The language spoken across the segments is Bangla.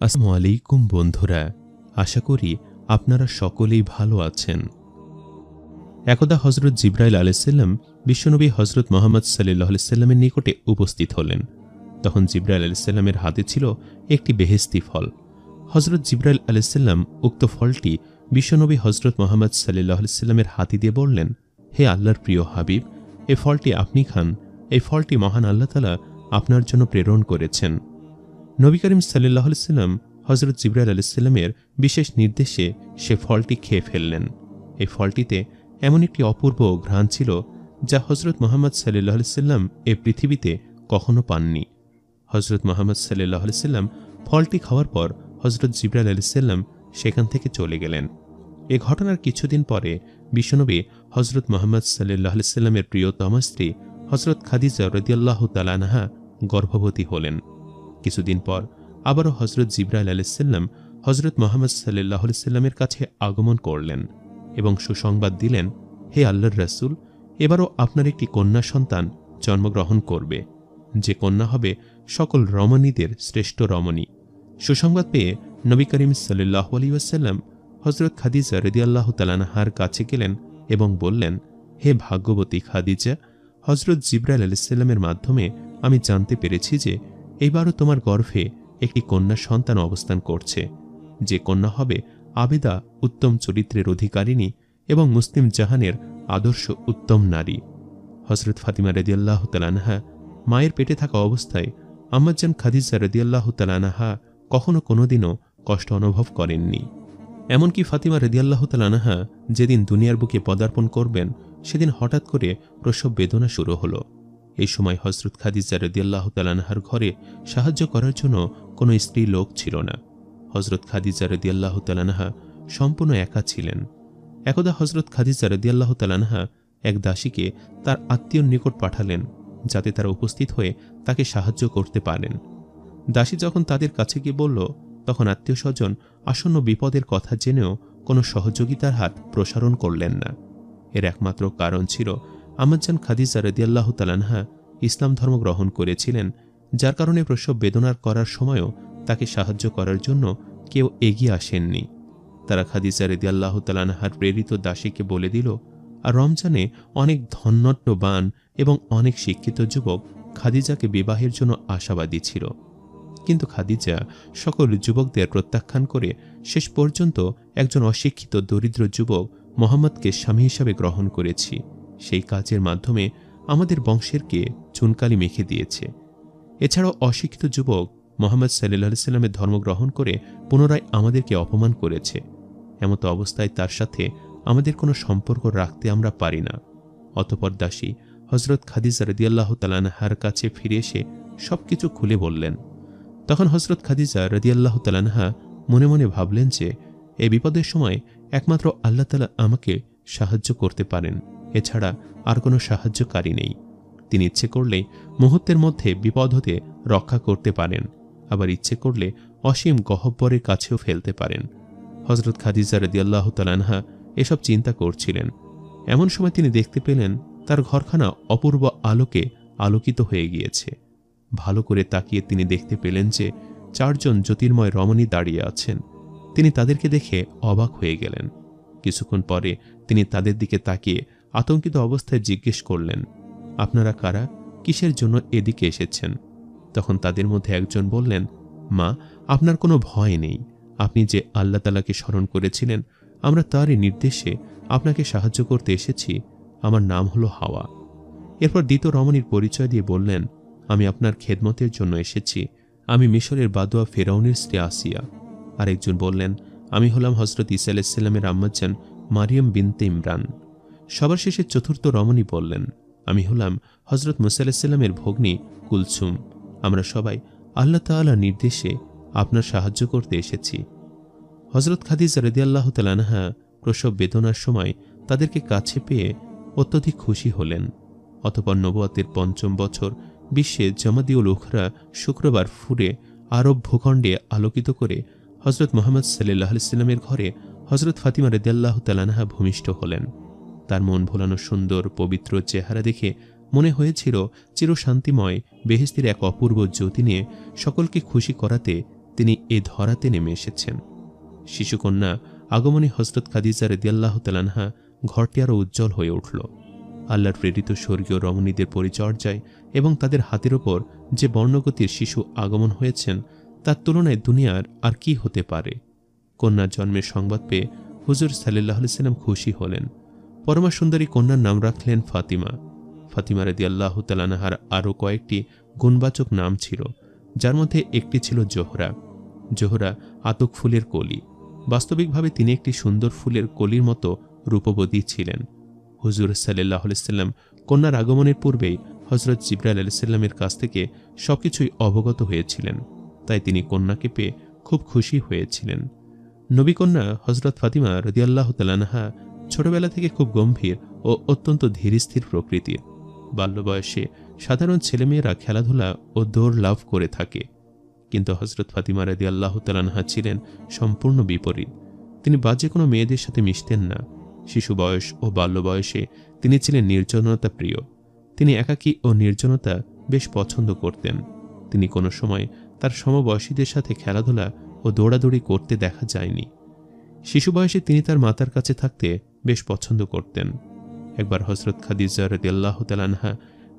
আসসালামু আলাইকুম বন্ধুরা, আশা করি আপনারা সকলেই ভালো আছেন। একদা হজরত জিব্রাইল আলাইসাল্লাম বিশ্বনবী হজরত মোহাম্মদ সাল্লাহ সাল্লামের নিকটে উপস্থিত হলেন। তখন জিব্রাইল আলাইসাল্লামের হাতে ছিল একটি বেহেস্তি ফল। হজরত জিব্রাইল আলাইসাল্লাম উক্ত ফলটি বিশ্বনবী হজরত মোহাম্মদ সাল্লাহ সাল্লামের হাতি দিয়ে বললেন, হে আল্লাহর প্রিয় হাবিব এই ফলটি আপনি খান। এই ফলটি মহান আল্লাহ তালা আপনার জন্য প্রেরণ করেছেন। নবী করিম সাল্লাহ সাল্লাম হজরত জিব্রাইল আলাইসাল্লামের বিশেষ নির্দেশে সে ফলটি খেয়ে ফেললেন। এই ফলটিতে এমন একটি অপূর্ব ঘ্রাণ ছিল যা হজরত মোহাম্মদ সাল্লাহ সাল্লাম এ পৃথিবীতে কখনো পাননি। হজরত মোহাম্মদ সাল্লাহ সাল্লাম ফলটি খাওয়ার পর হজরত জিব্রাইল আলাইসাল্লাম সেখান থেকে চলে গেলেন। এ ঘটনার কিছুদিন পরে বিশ্বনবী হজরত মোহাম্মদ সাল্লাহ সাল্লামের প্রিয়তমা স্ত্রী হজরত খাদিজা রদিয়াল্লাহ তালানাহা গর্ভবতী হলেন। কিছুদিন পর আবারও হজরত জিব্রাইল আলাইসাল্লাম হজরত মোহাম্মদ সাল্লাহ সাল্লামের কাছে আগমন করলেন এবং সুসংবাদ দিলেন, হে আল্লাহর রাসূল, এবারও আপনার একটি কন্যা সন্তান জন্মগ্রহণ করবে। যে কন্যা হবে সকল রমণীদের শ্রেষ্ঠ রমণী। সুসংবাদ পেয়ে নবী করিম সাল্লাহ আলী ওয়াসাল্লাম হজরত খাদিজা রদিয়াল্লাহ তালানাহার কাছে গেলেন এবং বললেন, হে ভাগ্যবতী খাদিজা হজরত জিব্রাইল আলাইসাল্লামের মাধ্যমে আমি জানতে পেরেছি যে এইবারও তোমার গর্ভে একটি কন্যা সন্তান অবস্থান করছে। যে কন্যা হবে আবেদা উত্তম চরিত্রের অধিকারিণী এবং মুসলিম জাহানের আদর্শ উত্তম নারী। হজরত ফাতিমা রদিয়াল্লাহ তালানহা মায়ের পেটে থাকা অবস্থায় আম্মাজান খাদিজা রদিয়াল্লাহ তালানাহা কখনো কোনোদিনও কষ্ট অনুভব করেননি। এমনকি ফাতিমা রদিয়াল্লাহ তালানাহা যেদিন দুনিয়ার বুকে পদার্পণ করবেন, সেদিন হঠাৎ করে প্রসব বেদনা শুরু হলো। এই সময় হজরত খাদিজা রদিয়াল্লাহ তালানহার ঘরে সাহায্য করার জন্য কোনো স্ত্রী লোক ছিল না। হজরত খাদিজা রদিয়াল্লাহ তালানহা সম্পূর্ণ একা ছিলেন। একদা হজরত খাদিজা রদিয়াল্লাহ তালানহা এক দাসীকে তার আত্মীয়র নিকট পাঠালেন, যাতে তারা উপস্থিত হয়ে তাকে সাহায্য করতে পারেন। দাসী যখন তাদের কাছে গিয়ে বলল, তখন আত্মীয় স্বজন আসন্ন বিপদের কথা জেনেও কোনো সহযোগিতার হাত প্রসারণ করলেন না। এর একমাত্র কারণ ছিল আমাজান খাদিজা রদিয়াল্লাহ তালানহা ইসলাম ধর্ম গ্রহণ করেছিলেন, যার কারণে প্রসব বেদনার করার সময়ও তাকে সাহায্য করার জন্য কেউ এগিয়ে আসেননি। তারা খাদিজা রদিয়াল্লাহ তালানহার প্রেরিত দাসীকে বলে দিল, আর রমজানে অনেক ধন্যট্যবান এবং অনেক শিক্ষিত যুবক খাদিজাকে বিবাহের জন্য আশাবাদী ছিল। কিন্তু খাদিজা সকল যুবকদের প্রত্যাখ্যান করে শেষ পর্যন্ত একজন অশিক্ষিত দরিদ্র যুবক মোহাম্মদকে স্বামী হিসাবে গ্রহণ করেছি। সেই কাজের মাধ্যমে আমাদের বংশেরকে চুনকালি মেখে দিয়েছে। এছাড়াও অশিক্ষিত যুবক মোহাম্মদ সাল্লাহ সাল্লামের ধর্ম গ্রহণ করে পুনরায় আমাদেরকে অপমান করেছে। এমতো অবস্থায় তার সাথে আমাদের কোনো সম্পর্ক রাখতে আমরা পারি না। অতপর দাসী হজরত খাদিজা রদিয়াল্লাহ তালানহার কাছে ফিরে এসে সব কিছু খুলে বললেন। তখন হজরত খাদিজা রদিয়াল্লাহ তালানহা মনে মনে ভাবলেন যে এই বিপদের সময় একমাত্র আল্লাহ তালা আমাকে সাহায্য করতে পারেন। এছাড়া আর কোনো সাহায্যকারী নেই। তিনি ইচ্ছে করলে মুহূর্তের মধ্যে বিপদ হতে রক্ষা করতে পারেন, আবার ইচ্ছে করলে অসীম গহব্বরের কাছেও ফেলতে পারেন। হজরত খাদিজা রদিয়াল্লাহ তালানহা এসব চিন্তা করছিলেন। এমন সময় তিনি দেখতে পেলেন, তার ঘরখানা অপূর্ব আলোকে আলোকিত হয়ে গিয়েছে। ভালো করে তাকিয়ে তিনি দেখতে পেলেন যে চারজন জ্যোতির্ময় রমণী দাঁড়িয়ে আছেন। তিনি তাদেরকে দেখে অবাক হয়ে গেলেন। কিছুক্ষণ পরে তিনি তাদের দিকে তাকিয়ে আতঙ্কিত অবস্থায় জিজ্ঞেস করলেন, আপনারা কারা? কিসের জন্য এদিকে এসেছেন? তখন তাদের মধ্যে একজন বললেন, মা, আপনার কোনো ভয় নেই। আপনি যে আল্লাহ তালাকে স্মরণ করেছিলেন, আমরা তারই নির্দেশে আপনাকে সাহায্য করতে এসেছি। আমার নাম হলো হাওয়া। এরপর দ্বিতীয় রমণীর পরিচয় দিয়ে বললেন, আমি আপনার খেদমতের জন্য এসেছি। আমি মিশরের বাদুয়া ফেরাউনের স্ত্রী আসিয়া। আরেকজন বললেন, আমি হলাম হজরত ইসা আলাইসাল্লামের আম্মাজান মারিয়াম বিনতে ইমরান। সবার শেষে চতুর্থ রমণী বললেন, আমি হলাম হজরত মুসাল্লামের ভগ্নী কুলসুম। আমরা সবাই আল্লাহ তাল্লাহ নির্দেশে আপনার সাহায্য করতে এসেছি। হজরত খাদিজ রদিয়াল্লাহ তালানহা প্রসব বেদনার সময় তাদেরকে কাছে পেয়ে অত্যধিক খুশি হলেন। অতপর নবুয়াতের পঞ্চম বছর বিশ্বে জামাদিউল উখরা শুক্রবার ফুরে আরব ভূখণ্ডে আলোকিত করে হজরত মোহাম্মদ সাল্লাহ সাল্লামের ঘরে হজরত ফাতিমা রদিয়াল্লাহ তালানহা ভূমিষ্ঠ হলেন। তার মন ভোলানো সুন্দর, পবিত্র চেহারা দেখে মনে হয়েছিল চিরশান্তিময়, বেহেস্তির এক অপূর্ব জ্যোতি নিয়ে সকলকে খুশি করাতে তিনি এ ধরাতে নেমে এসেছেন। শিশুকন্যা আগমনী হজরত খাদিজা রেদিয়াল্লাহ তালানহা ঘরটি আরও উজ্জ্বল হয়ে উঠল। আল্লাহর প্রেরিত স্বর্গীয় রমণীদের পরিচর্যায় এবং তাদের হাতের ওপর যে বর্ণগতির শিশু আগমন হয়েছেন, তার তুলনায় দুনিয়ার আর কি হতে পারে? কন্যার জন্মের সংবাদ পেয়ে হুজুর সাল্লাহ সাল্লাম খুশি হলেন। পরমা সুন্দরী কন্যার নাম রাখলেন ফাতিমা। ফাতিমা রেদি আল্লাহ তালানাহার আরও কয়েকটি গুণবাচক নাম ছিল, যার মধ্যে একটি ছিল জোহরা। জোহরা আতক ফুলের কলি। বাস্তবিকভাবে তিনি একটি সুন্দর ফুলের কলির মতো রূপবতী ছিলেন। হুজুর সাল্লাহ সাল্লাম কন্যার আগমনের পূর্বেই হজরত জিব্রাইল আলাইসাল্লামের কাছ থেকে সবকিছুই অবগত হয়েছিলেন, তাই তিনি কন্যাকে পেয়ে খুব খুশি হয়েছিলেন। নবীকন্যা হজরত ফাতিমা রদিয়াল্লাহ তালানাহা ছোটবেলা থেকে খুব গম্ভীর ও অত্যন্ত ধীরস্থির প্রকৃতির। বাল্য বয়সে সাধারণ ছেলেমেয়েরা খেলাধুলা ও দৌড় লাভ করে থাকে। কিন্তু হজরত ফাতিমা রাদি আল্লাহ তালানহা ছিলেন সম্পূর্ণ বিপরীত। তিনি বাজে কোনো মেয়েদের সাথে মিশতেন না। শিশু বয়স ও বাল্য বয়সে তিনি ছিলেন নির্জনতা প্রিয়। তিনি একাকী ও নির্জনতা বেশ পছন্দ করতেন। তিনি কোনো সময় তার সমবয়সীদের সাথে খেলাধুলা ও দৌড়াদৌড়ি করতে দেখা যায়নি। শিশু বয়সে তিনি তার মাতার কাছে থাকতে বেশ পছন্দ করতেন। একবার হজরত খাদিজা রদিয়াল্লাহ তালানহা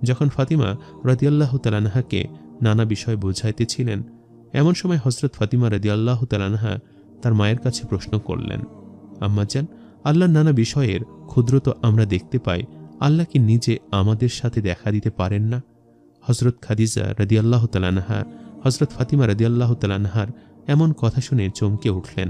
যখন ফাতিমা রদিয়াল্লাহ তালানহাকে নানা বিষয় বোঝাইতেছিলেন, এমন সময় হজরত ফাতিমা রদিয়াল্লাহ তালানহা তার মায়ের কাছে প্রশ্ন করলেন আম্মাজান আল্লাহর নানা বিষয়ের ক্ষুদ্র তো আমরা দেখতে পাই, আল্লাহ কি নিজে আমাদের সাথে দেখা দিতে পারেন না? হজরত খাদিজা রদিয়াল্লাহ তালানহা হজরত ফাতিমা রদিয়াল্লাহ তালানহার এমন কথা শুনে চমকে উঠলেন।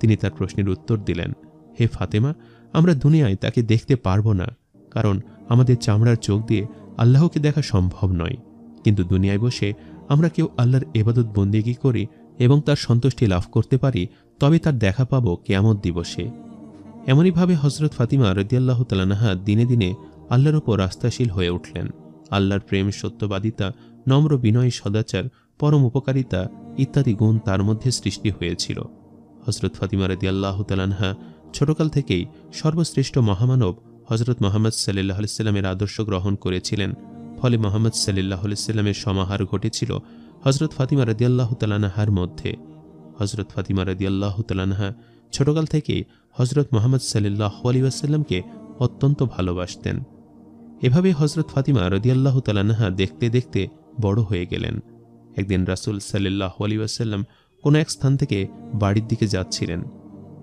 তিনি তার প্রশ্নের উত্তর দিলেন, হে ফাতেমা আমরা দুনিয়ায় তাকে দেখতে পারব না, কারণ আমাদের চামড়ার চোখ দিয়ে আল্লাহকে দেখা সম্ভব নয়। কিন্তু দুনিয়ায় বসে আমরা কেউ আল্লাহর এবাদত বন্দিগি করি এবং তার সন্তুষ্টি লাভ করতে পারি, তবে তার দেখা পাবো কেয়ামত দিবসে। এমনইভাবে হজরত ফাতিমা রদিয়াল্লাহ তালানাহা দিনে দিনে আল্লাহর ওপর আস্থাশীল হয়ে উঠলেন। আল্লাহর প্রেম, সত্যবাদিতা, নম্র বিনয়, সদাচার, পরম উপকারিতা ইত্যাদি গুণ তার মধ্যে সৃষ্টি হয়েছিল। হজরত ফাতিমা রদি আল্লাহ তালানহা ছোটকাল থেকেই সর্বশ্রেষ্ঠ মহামানব হজরত মোহাম্মদ সাল্লাহ সাল্লামের আদর্শ গ্রহণ করেছিলেন। ফলে মোহাম্মদ সাল্লাহ সাল্লামের সমাহার ঘটেছিল হজরত ফাতিমা রদি আল্লাহ তালানাহার মধ্যে। হজরত ফাতিমা রদি আল্লাহ তালানহা ছোটকাল থেকেই হজরত মোহাম্মদ সাল্লাহ আলী ওয়াসাল্লামকে অত্যন্ত ভালোবাসতেন। এভাবে হজরত ফাতিমা রদিয়াল্লাহ তালানাহা দেখতে দেখতে বড় হয়ে গেলেন। একদিন রাসুল সাল্লাহ আলী ওয়াসাল্লাম কোনো এক স্থান থেকে বাড়ির দিকে যাচ্ছিলেন।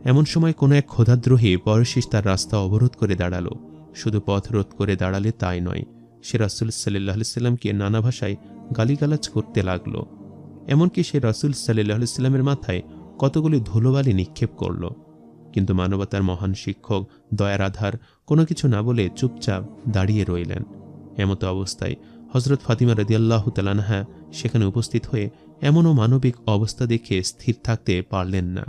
এমন সময় কোনো এক ক্ষোধাদ্রোহী পরশিস তার রাস্তা অবরোধ করে দাঁড়াল। শুধু পথ রোধ করে দাঁড়ালে তাই নয়, সে রাসুল সাল্লাহ সাল্লামকে নানা ভাষায় গালিগালাজ করতে লাগল। এমনকি সে রাসুল সাল্লাহ সাল্লামের মাথায় কতগুলি ধুলোবালি নিক্ষেপ করল। কিন্তু মানবতার মহান শিক্ষক দয়ার আধার কোনো কিছু না বলে চুপচাপ দাঁড়িয়ে রইলেন। এমতো অবস্থায় হজরত ফাতিমা রদিয়াল্লাহ তালানহা সেখানে উপস্থিত হয়ে এমনও মানবিক অবস্থা দেখে স্থির থাকতে পারলেন না।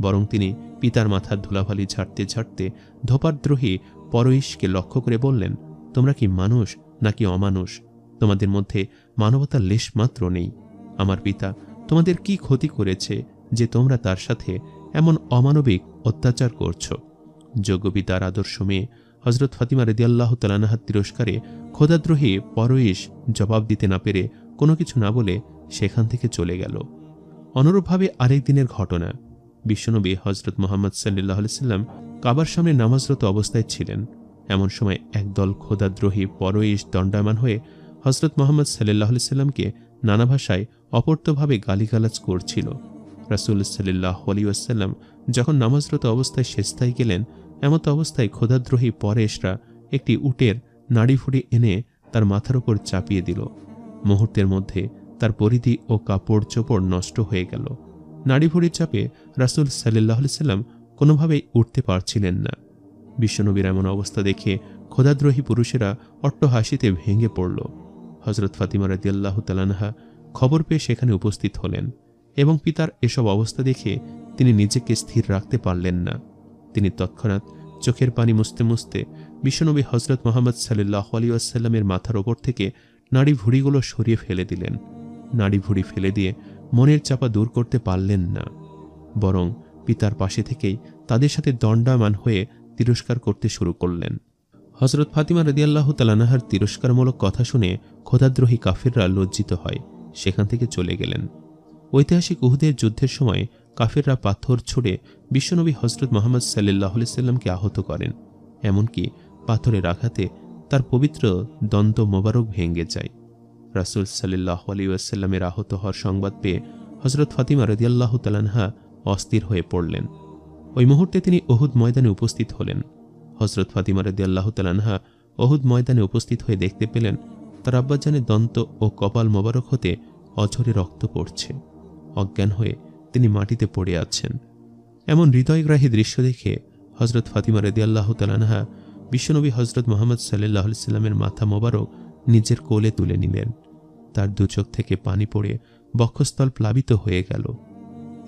বরং তিনি পিতার মাথার ধুলাভালি ঝাড়তে ঝাড়তে ধোপাদ্রোহী পরইশকে লক্ষ্য করে বললেন, তোমরা কি মানুষ নাকি অমানুষ? তোমাদের মধ্যে মানবতার লেশ মাত্র নেই। আমার পিতা তোমাদের কি ক্ষতি করেছে যে তোমরা তার সাথে এমন অমানবিক অত্যাচার করছ? যোগ্য পিতার আদর্শ মেয়ে হজরত ফাতিমা রেদিয়াল্লাহ তালানাহার তিরস্কারে খোদাদ্রোহী পরইশ জবাব দিতে না পেরে কোনো কিছু না বলে সেখান থেকে চলে গেল। অনুরূপভাবে আরেক দিনের ঘটনা। বিশ্বনবী হজরত মোহাম্মদ সাল্লাহ সাল্লাম কাবার সামনে নামাজরত অবস্থায় ছিলেন। এমন সময় একদল খোদাদ্রোহী পরইশ দণ্ডায়মান হয়ে হজরত মোহাম্মদ সাল্লাহ সাল্লামকে নানা ভাষায় অপর্তভাবে গালিগালাজ করছিল। রাসুল সাল্লাহ আলী ওয়াসাল্লাম যখন নামাজরত অবস্থায় শেষতায় গেলেন, এমত অবস্থায় ক্ষোধাদ্রোহী পরেশরা একটি উটের নাড়িফুড়ি এনে তার মাথার ওপর চাপিয়ে দিল। মুহূর্তের মধ্যে তার পরিধি ও কাপড় চোপড় নষ্ট হয়ে গেল। নাড়িভুড়ির চাপে রাসুল সাল্লাহ সাল্লাম কোনোভাবেই উঠতে পারছিলেন না। বিশ্বনবীর এমন অবস্থা দেখে খোদাদ্রোহী পুরুষেরা অট্ট হাসিতে ভেঙে পড়ল। হজরত ফাতিমা রাদিয়াল্লাহ তালানহা খবর পেয়ে সেখানে উপস্থিত হলেন এবং পিতার এসব অবস্থা দেখে তিনি নিজেকে স্থির রাখতে পারলেন না। তিনি তৎক্ষণাৎ চোখের পানি মুছতে মুছতে বিশ্বনবী হজরত মোহাম্মদ সাল্লাহ আলিউসাল্লামের মাথার ওপর থেকে নাড়ি ভুড়িগুলো সরিয়ে ফেলে দিলেন। নাড়ি ভুড়ি ফেলে দিয়ে মনের চাপা দূর করতে পারলেন না, বরং পিতার পাশে থেকেই তাদের সাথে দণ্ডায়মান হয়ে তিরস্কার করতে শুরু করলেন। হজরত ফাতিমা রদিয়াল্লাহ তালানাহার তিরস্কারমূলক কথা শুনে খোদাদ্রোহী কাফিররা লজ্জিত হয়, সেখান থেকে চলে গেলেন। ঐতিহাসিক উহুদের যুদ্ধের সময় কাফেররা পাথর ছুড়ে বিশ্বনবী হজরত মোহাম্মদ সাল্লাহ সাল্লামকে আহত করেন, এমনকি পাথরের আঘাতে তার পবিত্র দন্ত মোবারক ভেঙে যায়। রাসুল সাল্লাহ আলী ওয়াসাল্লামের আহত হওয়ার সংবাদ পেয়ে হজরত ফাতিমা রদিয়াল্লাহ তালানহা অস্থির হয়ে পড়লেন। ওই মুহূর্তে তিনি অহুদ ময়দানে উপস্থিত হলেন। হজরত ফাতিমা রদিয়াল্লাহ তালানহা অহুদ ময়দানে উপস্থিত হয়ে দেখতে পেলেন, তার আব্বাজানের দন্ত ও কপাল মোবারক হতে অঝরে রক্ত পড়ছে। অজ্ঞান হয়ে তিনি মাটিতে পড়ে আছেন। এমন হৃদয়গ্রাহী দৃশ্য দেখে হজরত ফাতিমা রদিয়াল্লাহ তালানহা বিশ্বনবী হজরত মোহাম্মদ সাল্লাহ সাল্লামের মাথা মোবারক নিজের কোলে তুলে নিলেন। তার দুচোখ থেকে পানি পড়ে বক্ষস্থল প্লাবিত হয়ে গেল।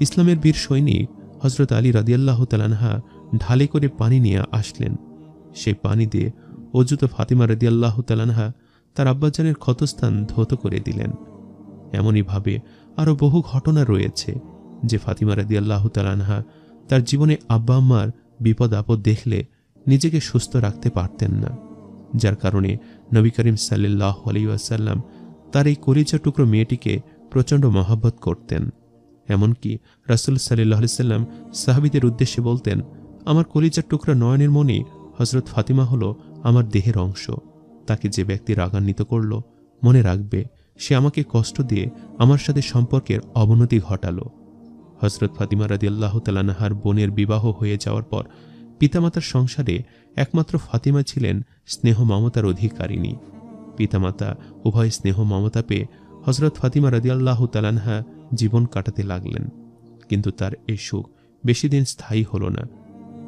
ইসলামের বীর সৈনিক হজরত আলী রাদিয়াল্লাহ তালানহা ঢালে করে পানি নিয়ে আসলেন। সেই পানি দিয়ে অজুত ফাতিমা রদিয়াল্লাহ তালানহা তার আব্বাজানের ক্ষতস্থান ধৌত করে দিলেন। এমনইভাবে আরও বহু ঘটনা রয়েছে যে ফাতিমা রদিয়াল্লাহ তালানহা তার জীবনে আব্বা আম্মার বিপদ আপদ দেখলে নিজেকে সুস্থ রাখতে পারতেন না, যার কারণে নবী করিম সাল্লাহ আলিউসাল্লাম তার এই করিচা টুকরো মেয়েটিকে প্রচণ্ড মহাব্বত করতেন। এমনকি রাসুল সাল্লাহ সাল্লাম সাহাবিদের উদ্দেশ্যে বলতেন, আমার কলিজার টুকরা নয়নের মনে হজরত ফাতিমা হলো আমার দেহের অংশ। তাকে যে ব্যক্তি রাগান্বিত করল, মনে রাখবে, সে আমাকে কষ্ট দিয়ে আমার সাথে সম্পর্কের অবনতি ঘটালো। হজরত ফাতিমা রাদিয়াল্লাহ তালানাহার বোনের বিবাহ হয়ে যাওয়ার পর পিতামাতার সংসারে একমাত্র ফাতিমা ছিলেন স্নেহ মমতার অধিকারিণী। পিতামাতা, উভয় স্নেহ মমতা পেয়ে হজরত ফাতিমা রাদিয়াল্লাহ তালানহা জীবন কাটাতে লাগলেন। কিন্তু তার এই সুখ বেশি দিন স্থায়ী হল না।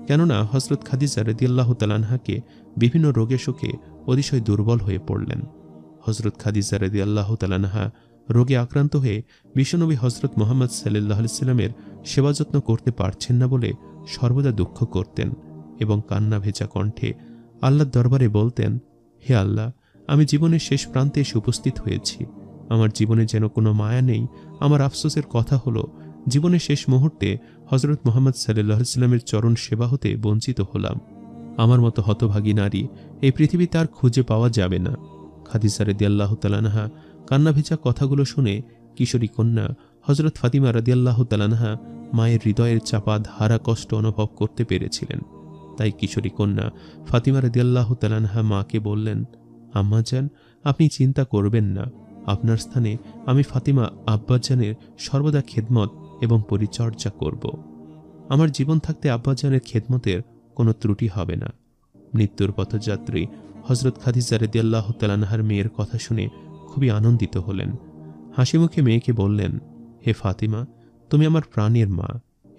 কেননা হজরত খাদিজা রদিয়াল্লাহ তালানহাকে বিভিন্ন রোগে শোকে অতিশয় দুর্বল হয়ে পড়লেন। হজরত খাদিজা রদিয়াল্লাহ তালানহা রোগে আক্রান্ত হয়ে বিশ্বনবী হজরত মোহাম্মদ সাল্লাহ সাল্লামের সেবা যত্ন করতে পারছেন না বলে সর্বদা দুঃখ করতেন এবং কান্না ভেজা কণ্ঠে আল্লাহর দরবারে বলতেন, হে আল্লাহ আমি জীবনের শেষ প্রান্তে এসে উপস্থিত হয়েছি। আমার জীবনে যেন কোনো মায়া নেই। আমার আফসোসের কথা হলো, জীবনের শেষ মুহূর্তে হজরত মোহাম্মদ সাল্লাহ সাল্লামের চরণ সেবা হতে বঞ্চিত হলাম। আমার মতো হতভাগী নারী এই পৃথিবী তার খুঁজে পাওয়া যাবে না। খাদিসা আল্লাহ তালানহা কান্না ভেজা কথাগুলো শুনে কিশোরী কন্যা হজরত ফাতিমা রাদিয়াল্লাহ তালানহা মায়ের হৃদয়ের চাপা ধারা কষ্ট অনুভব করতে পেরেছিলেন। তাই কিশোরী কন্যা ফাতিমা রাদিয়াল্লাহ তালানহা মাকে বললেন আম্মা যান আপনি চিন্তা করবেন না। আপনার স্থানে আমি ফাতিমা আব্বাজানের সর্বদা খেদমত এবং পরিচর্যা করব। আমার জীবন থাকতে আব্বাজানের খেদমতের কোনো ত্রুটি হবে না। মৃত্যুর পথযাত্রী হজরত খাদিজা রেদিয়াল্লাহ তালানহার মেয়ের কথা শুনে খুবই আনন্দিত হলেন। হাসি মুখে মেয়েকে বললেন, হে ফাতিমা, তুমি আমার প্রাণের মা।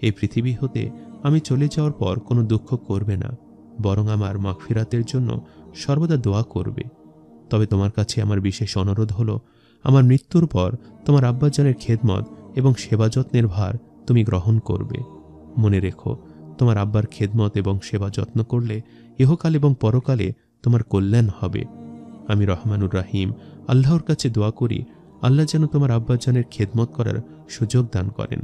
এই পৃথিবী হতে আমি চলে যাওয়ার পর কোনো দুঃখ করবে না। বরং আমার মাগফিরাতের জন্য সর্বদা দোয়া করবে। তবে তোমার কাছে আমার বিশেষ অনুরোধ হলো, আমার মৃত্যুর পর তোমার আব্বাজানের খেদমত এবং সেবা যত্নের ভার তুমি গ্রহণ করবে। মনে রেখো, তোমার আব্বার খেদমত এবং সেবা যত্ন করলে ইহকাল এবং পরকালে তোমার কল্যাণ হবে। আমি রহমানুর রাহিম, আল্লাহর কাছে দোয়া করি, আল্লাহ যেন তোমার আব্বাজানের খেদমত করার সুযোগ দান করেন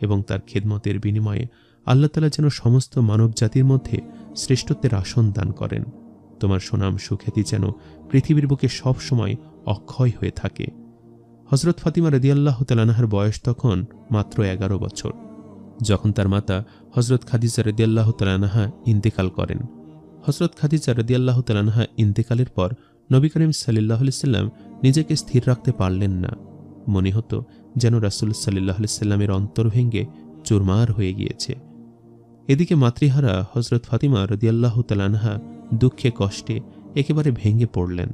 এবং তার খেদমতের বিনিময়ে আল্লাহ তালা যেন সমস্ত মানব জাতির মধ্যে শ্রেষ্ঠত্বের আসন দান করেন। তোমার সুনাম সুখ্যাতি যেন পৃথিবীর বুকে সব সময় অক্ষয় হয়ে থাকে। হজরত ফাতিমা রদিয়াল্লাহ তালানাহার বয়স তখন মাত্র এগারো বছর, যখন তার মাতা হজরত খাদিজা রদিয়াল্লাহ তালানাহা ইন্তেকাল করেন। হজরত খাদিজা রদিয়াল্লাহ তালানাহা ইন্তেকালের পর নবী করিম সাল্লাহ সাল্লাম নিজেকে স্থির রাখতে পারলেন না। মনে হতো যেন রাসুল সাল্লাহ সাল্লামের অন্তর ভেঙ্গে চুরমার হয়ে গিয়েছে। এদিকে মাতৃহারা হজরত ফাতিমা রদিয়াল্লাহ তালানহা দুঃখে কষ্টে একেবারে ভেঙে পড়লেন।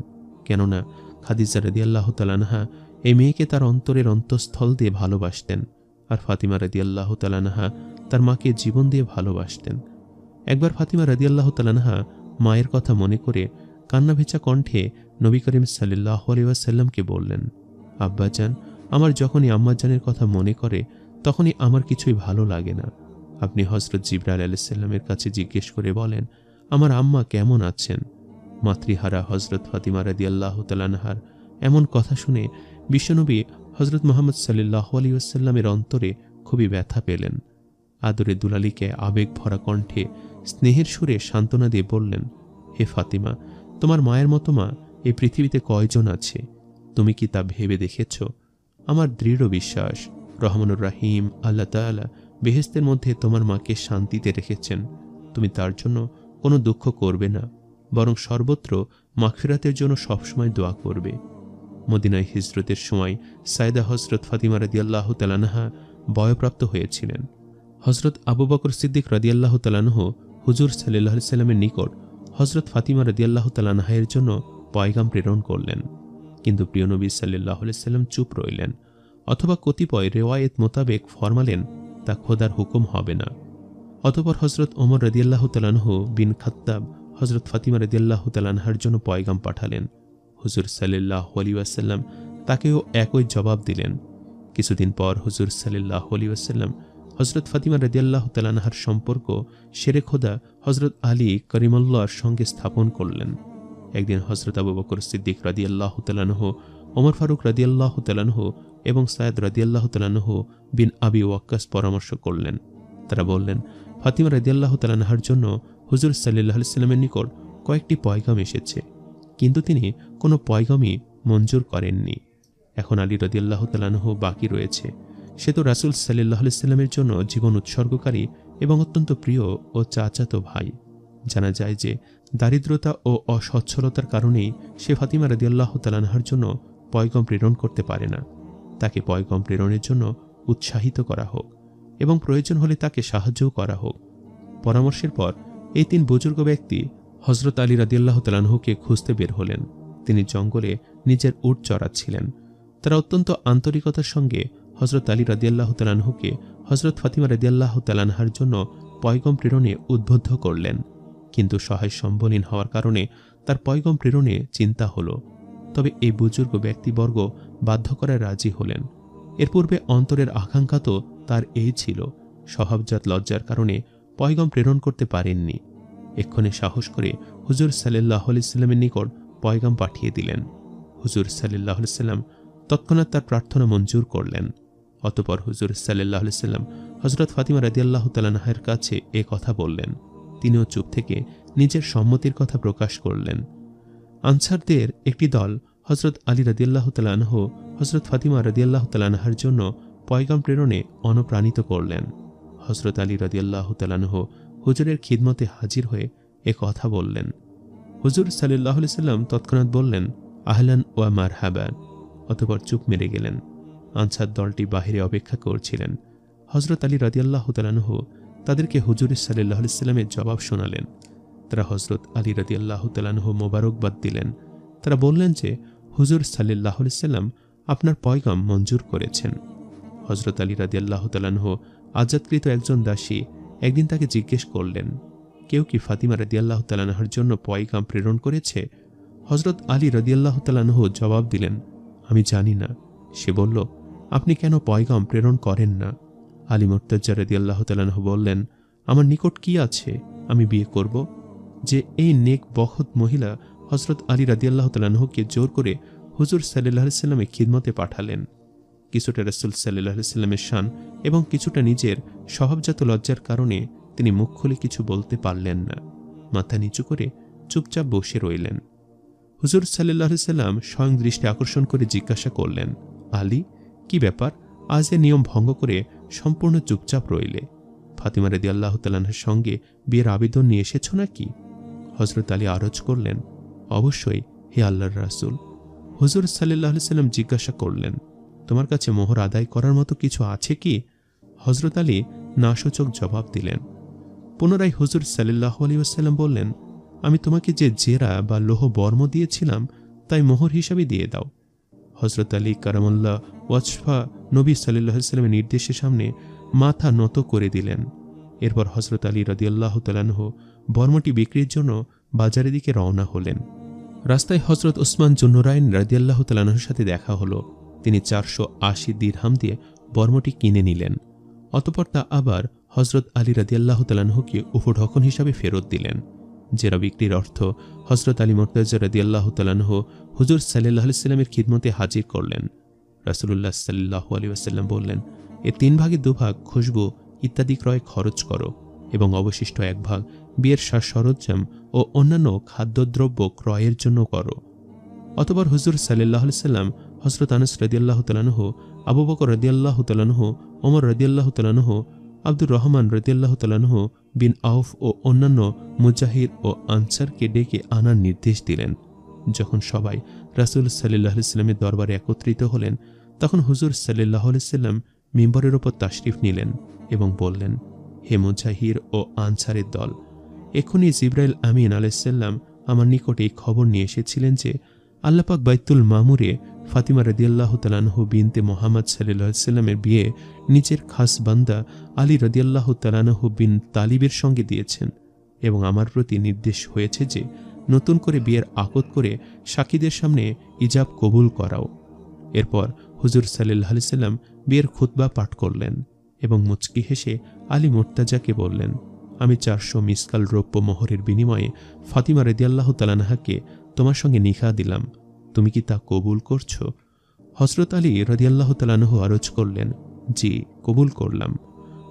কেননা খাদিজা রদিয়াল্লাহ তালানহা এই মেয়েকে তার অন্তরের অন্তঃস্থল দিয়ে ভালোবাসতেন আর ফাতিমা রদিয়াল্লাহ তালানহা তার মাকে জীবন দিয়ে ভালোবাসতেন। একবার ফাতিমা রদিয়াল্লাহ তালানহা মায়ের কথা মনে করে কান্নাভেচা কণ্ঠে নবী করিম সাল্লাহ আলিয়াসাল্লামকে বললেন আব্বাজান আমার যখনই আম্মাজানের কথা মনে করে তখনই আমার কিছুই ভালো লাগে না। আপনি হজরত জিব্রাইল আলাইসাল্লামের কাছে জিজ্ঞেস করে বলেন আমার আম্মা কেমন আছেন? মাতৃহারা হজরত ফাতিমা রাদি আল্লাহ তালানহার এমন কথা শুনে বিশ্বনবী হজরত মোহাম্মদ সাল্লাহ আলিউসাল্লামের অন্তরে খুবই ব্যথা পেলেন। আদরে দুলালিকে আবেগ ভরা কণ্ঠে, স্নেহের সুরে সান্ত্বনা দিয়ে বললেন, হে ফাতিমা, তোমার মায়ের মতো মা এই পৃথিবীতে কয়জন আছে? তুমি কি তা ভেবে দেখেছ? আমার দৃঢ় বিশ্বাস, রহমানুর রাহিম আল্লাহ তাআলা বেহেস্তের মধ্যে তোমার মাকে শান্তিতে রেখেছেন। তুমি তার জন্য কোনো দুঃখ করবে না, বরং সর্বত্র মাগফিরাতের জন্য সবসময় দোয়া করবে। মদিনায় হিজরতের সময় সাইদা হজরত ফাতিমা রাদিয়াল্লাহু তালানহা বয়প্রাপ্ত হয়েছিলেন। হজরত আবু বকর সিদ্দিক রাদিয়াল্লাহু তালানহ হুজুর সাল্লাহ সাল্লামের নিকট হজরত ফাতিমা রাদিয়াল্লাহু তালানহায়ের জন্য পয়গাম প্রেরণ করলেন। কিন্তু প্রিয় নবী সাল্লাহ সাল্লাম চুপ রইলেন, অথবা কতিপয় রেওয়ায়েত মোতাবেক ফরমালেন, তা খোদার হুকুম হবে না। অতপর হজরত ওমর রদিয়াল্লাহ তালানহ বিন খাত্তাব হজরত ফাতিমা রদিয়াল্লাহ তালানহার জন্য পয়গাম পাঠালেন। হুজুর সাল্লাহ আলী ওয়াসাল্লাম তাকেও একই জবাব দিলেন। কিছুদিন পর হুজুর সাল্লাহ আলী ওয়াসাল্লাম হজরত ফাতিমা রদিয়াল্লাহ তালানহার সম্পর্ক শেরে খোদা হজরত আলী করিমুল্লাহর সঙ্গে স্থাপন করলেন। একদিন হজরত আবু বকর সিদ্দিক রাদিয়াল্লাহ তালানহ ওমর ফারুক রাদিয়াল্লাহ তালানহ এবং সায়দ রাদিয়াল্লাহ তালানহ বিন আবি ওয়াক্কাস পরামর্শ করলেন। তারা বললেন ফাতিমা রাদিয়াল্লাহ তালানহার জন্য হুজুর সাল্লাহ সাল্লামের নিকট কয়েকটি পয়গাম এসেছে, কিন্তু তিনি কোনো পয়গামই মঞ্জুর করেননি। এখন আলী রদিয়াল্লাহ তালানহ বাকি রয়েছে। সে তো রাসুল সাল্লাহ সাল্লামের জন্য জীবন উৎসর্গকারী এবং অত্যন্ত প্রিয় ও চাচাতো ভাই। জানা যায় যে দারিদ্রতা ও অসচ্ছলতার কারণেই সে ফাতিমা রাদিয়াল্লাহ তালানহার জন্য পয়গম প্রেরণ করতে পারে না। তাকে পয়গম প্রেরণের জন্য উৎসাহিত করা হোক। এবং প্রয়োজন হলে তাকে সাহায্যও করা হোক। পরামর্শের পর এই তিন বুজুর্গ ব্যক্তি হজরত আলী রাদিয়াল্লাহ তালানহুকে খুঁজতে বের হলেন। তিনি জঙ্গলে নিজের উট চড়াচ্ছিলেন। তারা অত্যন্ত আন্তরিকতার সঙ্গে হজরত আলী রাদিয়াল্লাহ তালানহুকে হজরত ফাতিমা রাদিয়াল্লাহ তালানহার জন্য পয়গম প্রেরণে উদ্বুদ্ধ করলেন। কিন্তু সহায় সম্বলীন হওয়ার কারণে তার পয়গম প্রেরণে চিন্তা হলো। তবে এই বুজুর্গ ব্যক্তিবর্গ বাধ্য করায় রাজি হলেন। এর পূর্বে অন্তরের আকাঙ্ক্ষা তো তার এই ছিল স্বভাবজাত লজ্জার কারণে পয়গম প্রেরণ করতে পারেননি। এক্ষণে সাহস করে হুজুর সাল্লাহ সাল্লামের নিকট পয়গাম পাঠিয়ে দিলেন। হুজুর সাল্লাহ সাল্লাম তৎক্ষণাৎ তার প্রার্থনা মঞ্জুর করলেন। অতপর হুজুর সাল্লাহ সাল্লাম হজরত ফাতিমা রাদিয়াল্লাহ তালানাহের কাছে এ কথা বললেন। তিনিও চুপ থেকে নিজের সম্মতির কথা প্রকাশ করলেন। আনসারদের একটি দল হজরত আলী রাদিয়াল্লাহ তালানহ হজরত ফাতিমা রাদিয়াল্লাহ তালানহার জন্য পয়গাম প্রেরণে অনুপ্রাণিত করলেন। হজরত আলী রাদিয়াল্লাহ তালানহ হুজুরের খিদমতে হাজির হয়ে এ কথা বললেন। হুজুর সাল্লাহ সাল্লাম তৎক্ষণাৎ বললেন, আহলান ওয়া মার হাবান অতপর চুপ মেরে গেলেন। আনসার দলটি বাহিরে অপেক্ষা করছিলেন। হজরত আলী রাদিয়াল্লাহ তালানহ তাদেরকে হুজুর সাল্লাহ সাল্লামের জবাব শোনালেন। তারা হজরত আলী রাদি আল্লাহ তালানহ মোবারকবাদ দিলেন। তারা বললেন যে, হুজুর সাল্লাহ সাল্লাম আপনার পয়গাম মঞ্জুর করেছেন। হজরত আলী রাদি আল্লাহ তালানহ আজাদকৃত একজন দাসী একদিন তাকে জিজ্ঞেস করলেন, কেউ কি ফাতিমা রাদি আল্লাহ তালানহার জন্য পয়গাম প্রেরণ করেছে? হজরত আলী রাদিয়াল্লাহ তালানহ জবাব দিলেন, আমি জানি না। সে বলল, আপনি কেন পয়গাম প্রেরণ করেন না? আলী মোর্তাজা রাদিয়াল্লাহ তালানহ বললেন, আমার নিকট কি আছে? আমি বিয়ে করব? যে এই নেক বখত মহিলা হজরত আলী রাদিয়াল্লাহ তালাহকে জোর করে হুজুর সাল্লাহ সাল্লামে খিদমতে পাঠালেন। কিছুটা রসুল সাল্লাহ সাল্লামের শান এবং কিছুটা নিজের স্বভাবজাত লজ্জার কারণে তিনি মুখ খুলে কিছু বলতে পারলেন না। মাথা নিচু করে চুপচাপ বসে রইলেন। হুজুর সাল্লাহ সাল্লাম স্বয়ং দৃষ্টি আকর্ষণ করে জিজ্ঞাসা করলেন, আলী, কি ব্যাপার? আজ এ নিয়ম ভঙ্গ করে সম্পূর্ণ চুপচাপ রইলে। ফাতিমা রেদি আল্লাহ তাল্লাহের সঙ্গে বিয়ের আবেদন নিয়ে এসেছ নাকি? হজরত আলী আরজ করলেন, অবশ্যই, হে আল্লাহর রাসুল। হুজুর সাল্লাহ সাল্লাম জিজ্ঞাসা করলেন তোমার কাছে মোহর আদায় করার মতো কিছু আছে কি? হজরত আলী নাসূচক জবাব দিলেন। পুনরায় হুজুর সাল্লাহ আলী আসাল্লাম বললেন, আমি তোমাকে যে জেরা বা লোহ বর্ম দিয়েছিলাম, তাই মোহর হিসাবে দিয়ে দাও। হজরত আলী কারামুল্লাহ ওয়াজফা নবী সাল্লাহ সাল্লামের নির্দেশের সামনে মাথা নত করে দিলেন। এরপর হজরত আলী রদিয়াল্লাহ তালানহ বর্মটি বিক্রির জন্য বাজারের দিকে রওনা হলেন। রাস্তায় হজরত ওসমান জুন্নুরাইন রাদিয়াল্লাহ তালানহর সাথে দেখা হলো। তিনি চারশো আশি দিরহাম দিয়ে বর্মটি কিনে নিলেন। অতপর তা আবার হজরত আলী রাদিয়াল্লাহ তালানহকে উপঢকন হিসাবে ফেরত দিলেন। জেরা বিক্রির অর্থ হজরত আলী মোর্তাজা রাদিয়াল্লাহ তালানহ হুজুর সাল্লাহ সাল্লামের খিদমতে হাজির করলেন। রাসুলুল্লাহ সাল্লাহ আলী আসাল্লাম বললেন, এ তিন ভাগে দুভাগ খুশবু ইত্যাদি ক্রয় খরচ করো এবং অবশিষ্ট এক ভাগ বিয়ের সাজ সরঞ্জাম ও অন্যান্য খাদ্যদ্রব্য ক্রয়ের জন্য করো। অতবার হুজুর সাল্লাহ সাল্লাম হজরত আনস রদিয়াল্লাহ তালানহ আবু বকর রদিয়াল্লাহ তালানহ ওমর রদিয়াল্লাহ তালানহ আব্দুর রহমান রদিয়াল্লাহ তালানহ বিন আউফ ও অন্যান্য মুজাহির ও আনসারকে ডেকে আনার নির্দেশ দিলেন। যখন সবাই রাসুল সাল্লাহ ইসলামের দরবারে একত্রিত হলেন, তখন হুজুর সাল্লাহ সাল্লাম মিম্বরের ওপর তাশরিফ নিলেন এবং বললেন, হে মুজাহির ও আনসারের দল এক্ষুনি জিব্রাইল আমিন আলাইসাল্লাম আমার নিকটে এই খবর নিয়ে এসেছিলেন যে আল্লাপাক বাইতুল মামুরে ফাতিমা রদিয়াল্লাহ তালানহু বিনতে মোহাম্মদ সাল্লামের বিয়ে নিজের খাস বান্দা আলী রদিয়াল্লাহ তালানহু বিন তালিবের সঙ্গে দিয়েছেন এবং আমার প্রতি নির্দেশ হয়েছে যে নতুন করে বিয়ের আকত করে সাক্ষীদের সামনে ইজাব কবুল করাও। এরপর হুজুর সাল্লাহ সাল্লাম বিয়ের খুতবা পাঠ করলেন এবং মুচকি হেসে আলী মোর্তাজাকে বললেন, আমি চারশো মিসকাল রৌপ্য মোহরের বিনিময়ে ফাতিমা রেদিয়াল্লাহ তালানাহাকে তোমার সঙ্গে নিখা দিলাম। তুমি কি তা কবুল করছ? হজরত আলী রদিয়াল্লাহ তালানহ আরজ করলেন, জি, কবুল করলাম।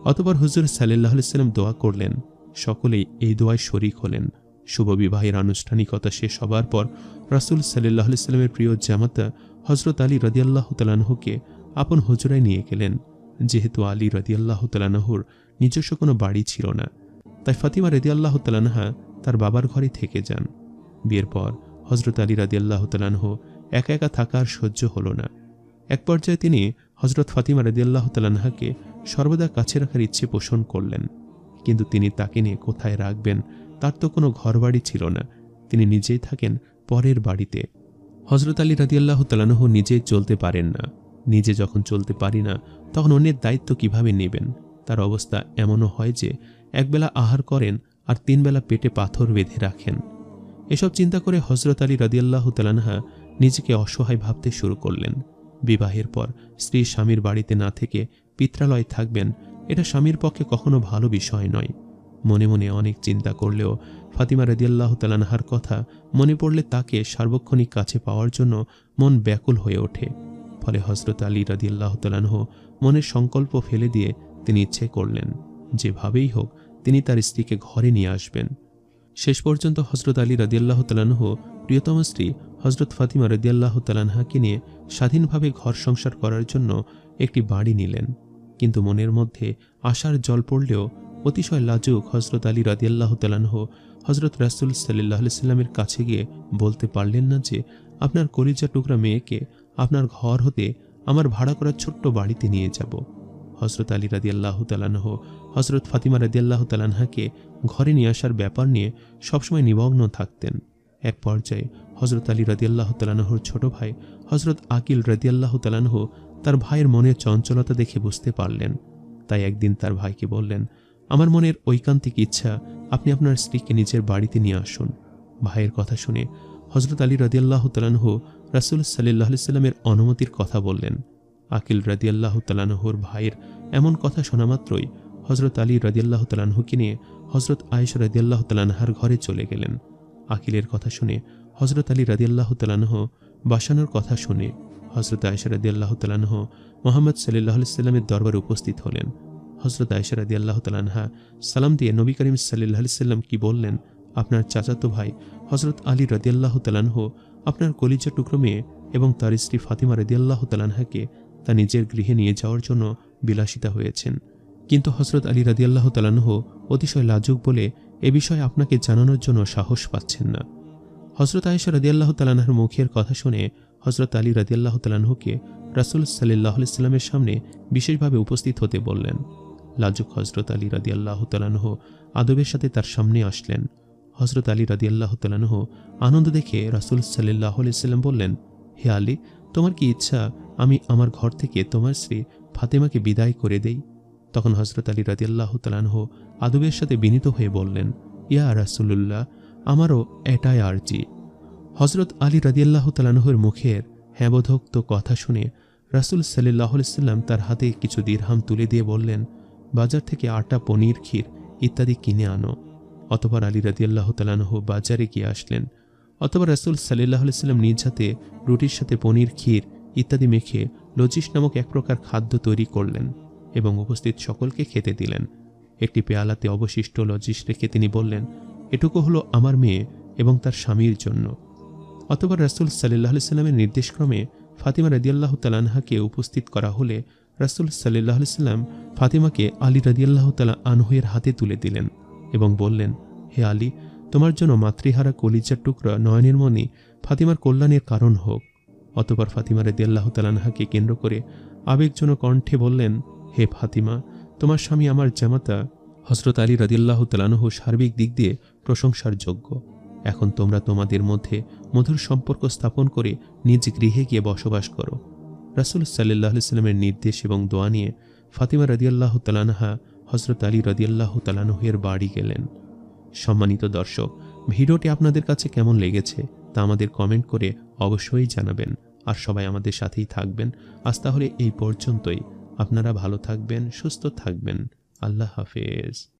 অতবার হুজুর সাল্লাহ সাল্লাম দোয়া করলেন, সকলেই এই দোয়ায় শরিক হলেন। শুভ বিবাহের আনুষ্ঠানিকতা শেষ হবার পর রাসুল সাল্লাহ সাল্লামের প্রিয় জামাতা হজরত আলী রদিয়াল্লাহ তালানহকে আপন হুজুরায় নিয়ে গেলেন। যেহেতু আলী রদিয়াল্লাহ তালানহুর নিজস্ব কোনো বাড়ি ছিল না, তাই ফাতিমা রদিয়াল্লাহ তালানহা তার বাবার ঘরে থেকে যান। বিয়ের পর হজরত আলী রাদিয়াল্লাহ তালানহ একা একা থাকার সহ্য হল না। এক পর্যায়ে তিনি হজরত ফাতিমা রাদিয়াল্লাহ তালানহাকে সর্বদা কাছে রাখার ইচ্ছে পোষণ করলেন। কিন্তু তিনি তাকে নিয়ে কোথায় রাখবেন তার তো কোনো ঘরবাড়ি ছিল না। তিনি নিজেই থাকেন পরের বাড়িতে। হজরত আলী রাদিয়াল্লাহ তালানহ নিজে চলতে পারেন না। নিজে যখন চলতে পারি না, তখন অন্যের দায়িত্ব কীভাবে নেবেন? তার অবস্থা এমনও হয় যে, একবেলা আহার করেন আর তিনবেলা পেটে পাথর বেঁধে রাখেন। এসব চিন্তা করে হজরত আলী রাদিয়াল্লাহ তালানহা নিজেকে অসহায় ভাবতে শুরু করলেন। বিবাহের পর স্ত্রী স্বামীর বাড়িতে না থেকে পিত্রালয় থাকবেন, এটা স্বামীর পক্ষে কখনো ভালো বিষয় নয়। মনে মনে অনেক চিন্তা করলেও ফাতিমা রদিয়াল্লাহ তালানহার কথা মনে পড়লে তাকে সার্বক্ষণিক কাছে পাওয়ার জন্য মন ব্যাকুল হয়ে ওঠে। ফলে হজরত আলী রদিয়াল্লাহ তালানহ মনের সংকল্প ফেলে দিয়ে তিনি ইচ্ছে করলেন, যেভাবেই হোক তিনি তার স্ত্রীকে ঘরে নিয়ে আসবেন। শেষ পর্যন্ত হজরত আলী রদিয়াল্লাহ তালানহ প্রিয়তম স্ত্রী হজরত ফাতিমা রদিয়াল্লাহ তালানহাকে নিয়ে স্বাধীনভাবে ঘর সংসার করার জন্য একটি বাড়ি নিলেন। কিন্তু মনের মধ্যে আশার জল পড়লেও অতিশয় লাজুক হজরত আলী রাদিয়াল্লাহ তালানহ হজরত রাসুল সাল্লাহ সাল্লামের কাছে গিয়ে বলতে পারলেন না যে, আপনার কলিজা টুকরা মেয়েকে আপনার ঘর হতে আমার ভাড়া করা ছোট্ট বাড়িতে নিয়ে যাব। হজরত আলী রাদি আল্লাহ তালানহ হজরত ফাতিমা রাদিয়াল্লাহ তালানহাকে ঘরে নিয়ে আসার ব্যাপার নিয়ে সবসময় নিমগ্ন থাকতেন। এক পর্যায়ে হজরত আলী রাদিয়াল্লাহ তালানহর ছোট ভাই হজরত আকিল রাদিয়াল্লাহ তালানহ তার ভাইয়ের মনের চঞ্চলতা দেখে বুঝতে পারলেন। তাই একদিন তার ভাইকে বললেন, আমার মনের ঐকান্তিক ইচ্ছা, আপনি আপনার স্ত্রীকে নিজের বাড়িতে নিয়ে আসুন। ভাইয়ের কথা শুনে হজরত আলী রাদিয়াল্লাহ তালানহ রাসুল সাল্লাহ সাল্লামের অনুমতির কথা বললেন। আকিল রাদিয়াল্লাহ তালানহর ভাইয়ের এমন কথা শোনা মাত্রই হজরত আলী রাদিয়াল্লাহ তালানহুকে নিয়ে হজরত আয়েশ রাদিয়াল্লাহ তালানহার ঘরে চলে গেলেন। আকিলের কথা শুনে হজরত আলী রাদিয়াল্লাহ তালানহ বাসানোর কথা শুনে হজরত আয়েশা রাদিয়াল্লাহ তালানহ মোহাম্মদ সাল্লাহ সাল্লামের দরবারে উপস্থিত হলেন। হজরত আয়েশা রাদিয়াল্লাহ তালানহা সালাম দিয়ে নবী করিম সাল্লাহ সাল্লাম কি বললেন? আপনার চাচাতো ভাই হজরত আলী রাদিয়াল্লাহ তালানহ আপনার কলিজা টুকরো মেয়ে এবং তার স্ত্রী ফাতিমা রাদিয়াল্লাহ তালানহাকে তা নিজের গৃহে নিয়ে যাওয়ার জন্য বিলাসিতা হয়েছেন। কিন্তু হজরত আলী রাদিয়াল্লাহ তালানহ অতিশয় লাজুক বলে এ বিষয়ে আপনাকে জানানোর জন্য সাহস পাচ্ছেন না। হজরত আয়েশা রাদিয়াল্লাহ তালানহার মুখের কথা শুনে হজরত আলী রাদিয়াল্লাহ তালানহুকে রাসুল সাল্লাহ সাল্লামের সামনে বিশেষভাবে উপস্থিত হতে বললেন। লাজুক হজরত আলী রাদিয়াল্লাহ তালানহ আদবের সাথে তার সামনে আসলেন। হজরত আলী রাদিয়াল্লাহ তালানহ আনন্দ দেখে রাসুল সাল্লাহ সাল্লাম বললেন, হে আলী, তোমার কি ইচ্ছা আমি আমার ঘর থেকে তোমার স্ত্রী ফাতেমাকে বিদায় করে দেই। তখন হজরত আলী রাদিয়াল্লাহ তালানহ আদবের সাথে বিনীত হয়ে বললেন, ইয়া রাসুল্লাহ আমারও এটাই আরজি। হজরত আলী রাদিয়াল্লাহ তালানহর মুখের হ্যাবোধক্ত কথা শুনে রাসুল সাল্লাহ সাল্লাম তার হাতে কিছু দীর্হাম তুলে দিয়ে বললেন, বাজার থেকে আটা, পনির, ক্ষীর ইত্যাদি কিনে আনো। অতবার আলী রাদিয়াল্লাহ তালানহ বাজারে গিয়ে আসলেন। অথবা রাসুল সাল্লাহ সাল্লাম নিজ হাতে রুটির সাথে পনির, ক্ষীর ইত্যাদি মেখে লজিস নামক এক প্রকার খাদ্য তৈরি করলেন এবং উপস্থিত সকলকে খেতে দিলেন। একটি পেয়ালাতে অবশিষ্ট লজিস রেখে তিনি বললেন, এটুকু হলো আমার মেয়ে এবং তার স্বামীর জন্য। অতবার রাসুল সাল্লাহ সাল্লামের নির্দেশক্রমে ফাতিমা রাদিয়াল্লাহ তালানহাকে উপস্থিত করা হলে রাসুল সাল্লাহ সাল্লাম ফাতিমাকে আলী রাদিয়াল্লাহ তালা আনহুয়ের হাতে তুলে দিলেন এবং বললেন, হে আলী, তোমার জন্য মাতৃহারা কলিজার টুকরা নয়নের মনি ফাতিমার কল্যাণের কারণ হোক। অতপর ফাতিমা রাদিয়াল্লাহ তালানহাকে কেন্দ্র করে আবেগজনক কণ্ঠে বললেন, হে ফাতিমা, তোমার স্বামী আমার জামাতা। হজরত আলী রাদিয়াল্লাহ তালানহু সার্বিক দিক দিয়ে প্রশংসার যোগ্য। এখন তোমরা তোমাদের মধ্যে মধুর সম্পর্ক স্থাপন করে নিজ গৃহে গিয়ে বসবাস করো। রাসুল সাল্লাহ সাল্লামের নির্দেশ এবং দোয়া নিয়ে ফাতিমা রদিয়াল্লাহ তালানহা হজরত আলী রদিয়াল্লাহ তালানহের বাড়ি গেলেন। সম্মানিত দর্শক, ভিডিওটি আপনাদের কাছে কেমন লেগেছে তা আমাদের কমেন্ট করে অবশ্যই জানাবেন। আর সবাই আমাদের সাথেই থাকবেন। আজ তাহলে এই পর্যন্তই। আপনারা ভালো থাকবেন, সুস্থ থাকবেন। আল্লাহ হাফেজ।